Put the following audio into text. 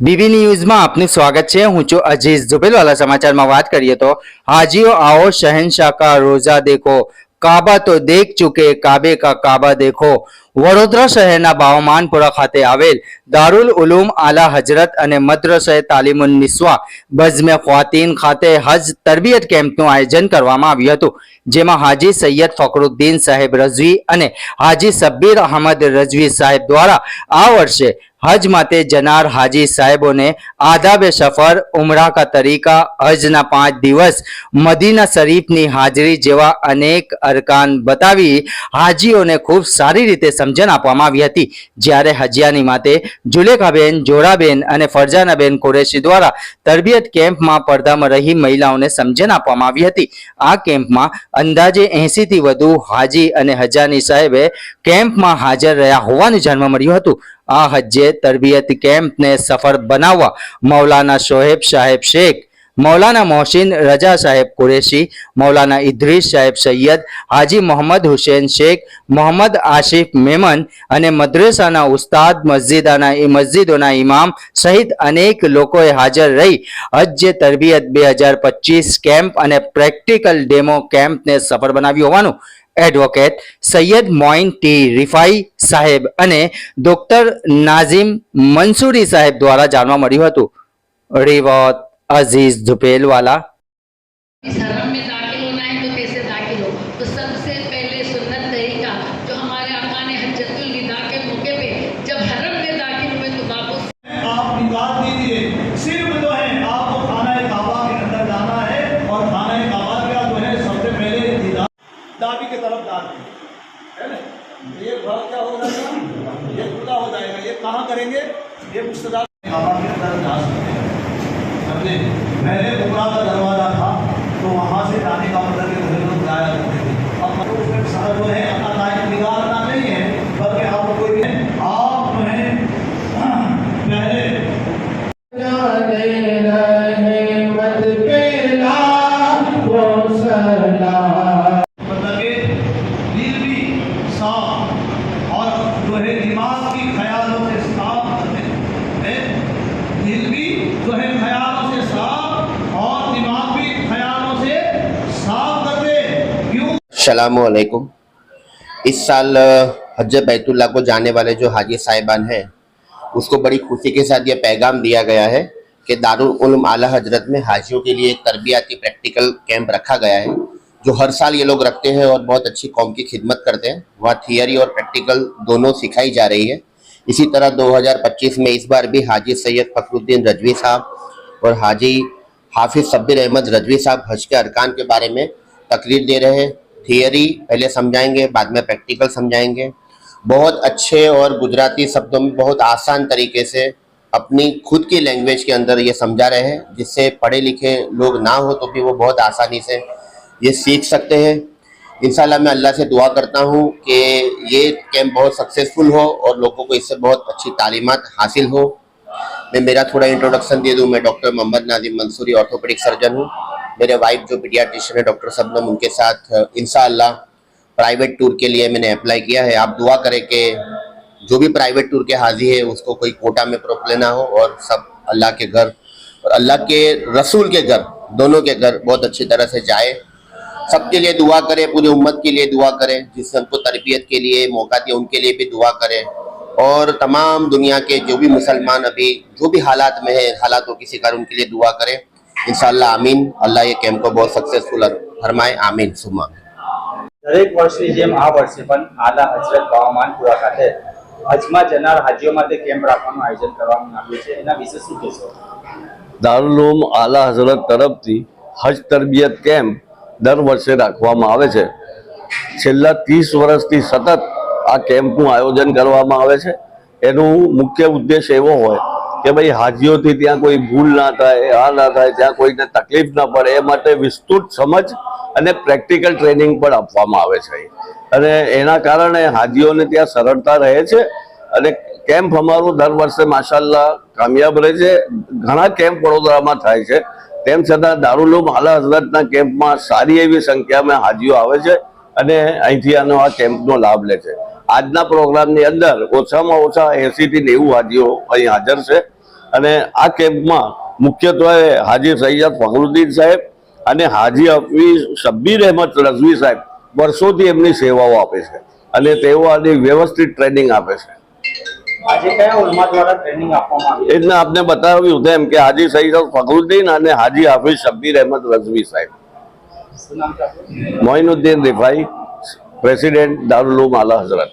BB ન્યૂઝમાં આપનું સ્વાગત છે. હું છું અજીઝ ઝુબેલવાલા સમાચારમાં વાત કરીએ તો હાજીઓ, આવો શહેનશાહ કા રોઝા દેખો, કાબા તો દેખ ચુકે, કાબે કા કાબા દેખો. વડોદરા શહેરના બાવમાનપુરા ખાતે આવેલ દારુલ ઉલૂમ આલા હજરત અને મદ્રસે તાલીમુન નિસ્વા બઝમે ખ્વાતીન ખાતે હજ તરબિયત કેમ્પનું આયોજન કરવામાં આવ્યું હતું, જેમાં હાજી સૈયદ ફકરુદ્દીન સાહેબ રઝવી અને હાજી સબ્બીર અહમદ રઝવી સાહેબ દ્વારા આ વર્ષે હજ માટે જનાર હાજી સાહેબોને આદાબે સફર, ઉમરા કા તરીકા, હજના પાંચ દિવસ, મદીના શરીફની હાજરી જેવા અનેક અરકાન બતાવી હાજીઓને ખૂબ સારી રીતે સમજણ આપવામાં આવી હતી. જ્યારે હજિયાની માતે જુલેખાબેન જોરાબેન અને ફરજાનાબેન કુરેશી દ્વારા તરબિયત કેમ્પમાં પડદામાં રહી મહિલાઓને સમજણ આપવામાં આવી હતી. આ કેમ્પમાં અંદાજે એંસીથી વધુ હાજી અને હજાની સાહેબે કેમ્પમાં હાજર રહ્યા હોવાનું જાણવા મળ્યું હતું. આ હજ્જે તરબિયત કેમ્પને સફળ બનાવવા મૌલાના શોહેબ સાહેબ શેખ મૌલાના મોહસિન રજા સાહેબ કુરેશી મૌલાના ઇદ્રીસ સાહેબ સૈયદ હાજી મોહમ્મદ હુસેન શેખ મોહમ્મદ આશિફ મેમન અને મદ્રેસાના ઉસ્તાદ, મસ્જિદાના મસ્જિદોના ઇમામ સહિત અનેક લોકોએ હાજર રહી. હજ તરબિયત બે હજાર પચીસ કેમ્પ અને પ્રેક્ટિકલ ડેમો કેમ્પને સફળ બનાવ્યું હોવાનું એડવોકેટ સૈયદ મોઇન ટી રિફાઈ સાહેબ અને ડોક્ટર નાઝિમ મંસૂરી સાહેબ દ્વારા જાણવા મળ્યું હતું. રેવત अज़ीज़ हरम में दाखिल होना है तो कैसे दाखिल हो तो सबसे पहले सुन्नत तरीका जो हमारे आका ने के मौके पे जब हरम में दाखिल हुए तो वापस आप निकाल दीजिए। सिर्फ़ जो है आपको खाना काबा के अंदर जाना है और खाना काबा का जो है सबसे पहले दाबी के तरफ़ डाल दें है ना? ये भाग क्या ये खुला हो जाएगा। ये कहाँ करेंगे? ये काबा के अंदर जा सकते हैं અને મેરે ઉપરાંત सलामकुम इस साल हज बैतुल्ला को जाने वाले जो हाजी साहिबान हैं, उसको बड़ी खुशी के साथ ये पैगाम दिया गया है कि दारुल आला हज़रत में हाजियों के लिए एक तरबियाती प्रैक्टिकल कैंप रखा गया है, जो हर साल ये लोग रखते हैं और बहुत अच्छी कौम की खिदमत करते हैं। वहाँ थियरी और प्रैक्टिकल दोनों सिखाई जा रही है। इसी तरह 2025 में इस बार भी हाजी सैयद फखरुद्दीन रजवी साहब और हाजी हाफिज सब्बिर अहमद रजवी साहब हज के अरकान के बारे में तकरीर दे रहे हैं। थियरी पहले समझाएँगे, बाद में प्रैक्टिकल समझाएँगे। बहुत अच्छे और गुजराती शब्दों में बहुत आसान तरीके से अपनी खुद की लैंग्वेज के अंदर ये समझा रहे हैं, जिससे पढ़े लिखे लोग ना हो तो भी वो बहुत आसानी से ये सीख सकते हैं। इंशाल्लाह मैं अल्लाह से दुआ करता हूँ कि ये कैंप बहुत सक्सेसफुल हो और लोगों को इससे बहुत अच्छी तालीमत हासिल हो। मैं मेरा थोड़ा इंट्रोडक्शन दे दूँ, मैं doctor Mohammad Nazim Mansuri orthopedic surgeon हूँ। मेरे वाइफ जो पीडियाट्रिशियन है डॉक्टर सबनम, उनके साथ इंशाल्लाह प्राइवेट टूर के लिए मैंने अप्लाई किया है। आप दुआ करें कि जो भी प्राइवेट टूर के हाजी है, उसको कोई कोटा में प्रॉब्लम ना हो और सब अल्लाह के घर और अल्लाह के रसूल के घर, दोनों के घर बहुत अच्छी तरह से जाए। सबके लिए दुआ करें, पूरी उम्मत के लिए दुआ करें, जिससे उनको तरबियत के लिए मौका दिया उनके लिए भी दुआ करें। और तमाम दुनिया के जो भी मुसलमान अभी, जो भी हालात में है हालात हालातों की शिकार, उनके लिए दुआ करें। ઇન્શાલ્લાહ આમીન. અલ્લાહ એ કેમ્પો બહુ સક્સેસફુલ ફરમાય આમીન. સુમા દરેક વર્ષની જેમ આ વર્ષે પણ આલા હજરત બાવામાનપુરા ખાતે હજમાં જનાર હાજીઓ માટે કેમ્પ રાખવાનું આયોજન કરવામાં આવ્યું છે. એના વિશે શું કહેશો? દારૂલોમ આલા હઝરત તરફથી હજ તરબિયત કેમ્પ દર વર્ષે રાખવામાં આવે છે. છેલ્લા ત્રીસ વર્ષથી સતત આ કેમ્પનું આયોજન કરવામાં આવે છે. એનું મુખ્ય ઉદ્દેશ એવો હોય કે ભાઈ હાજીઓથી ત્યાં કોઈ ભૂલ ના થાય આ ના થાય ત્યાં કોઈને તકલીફ ના પડે, એ માટે વિસ્તૃત સમજ અને પ્રેક્ટિકલ ટ્રેનિંગ પણ આપવામાં આવે છે અને એના કારણે હાજીઓને ત્યાં સરળતા રહે છે અને કેમ્પ અમારું દર વર્ષે માશાલ્લાહ કામયાબ રહે છે. ઘણા કેમ્પ વડોદરામાં થાય છે. તેમ છતાં દારૂલુમ આલા હઝરતના કેમ્પમાં સારી એવી સંખ્યામાં હાજીઓ આવે છે અને અહીંથી આનો આ કેમ્પનો લાભ લે છે. આજના પ્રોગ્રામની અંદર ઓછામાં ઓછા એંસીથી નેવું હાજીઓ અહીં હાજર છે. અને આ કેમ્પમાં મુખ્યત્વે હાજી સૈયદ ફખરુદ્દીન સાહેબ અને હાજી હફી શબ્બીર અહેમદ રઝવી સાહેબ વર્ષોથી એમની સેવાઓ આપે છે. અને તેઓ આની વ્યવસ્થિત ટ્રેનિંગ આપે છે. એટલે આપને બતાવ્યું તેમ કે હાજી સૈયદ ફખરુદ્દીન અને હાજી હાફિઝ શબ્બીર અહેમદ રઝવી સાહેબ? મોઇનુદ્દીન રિફાઈ પ્રેસિડેન્ટ દારુલ આલા હઝરત.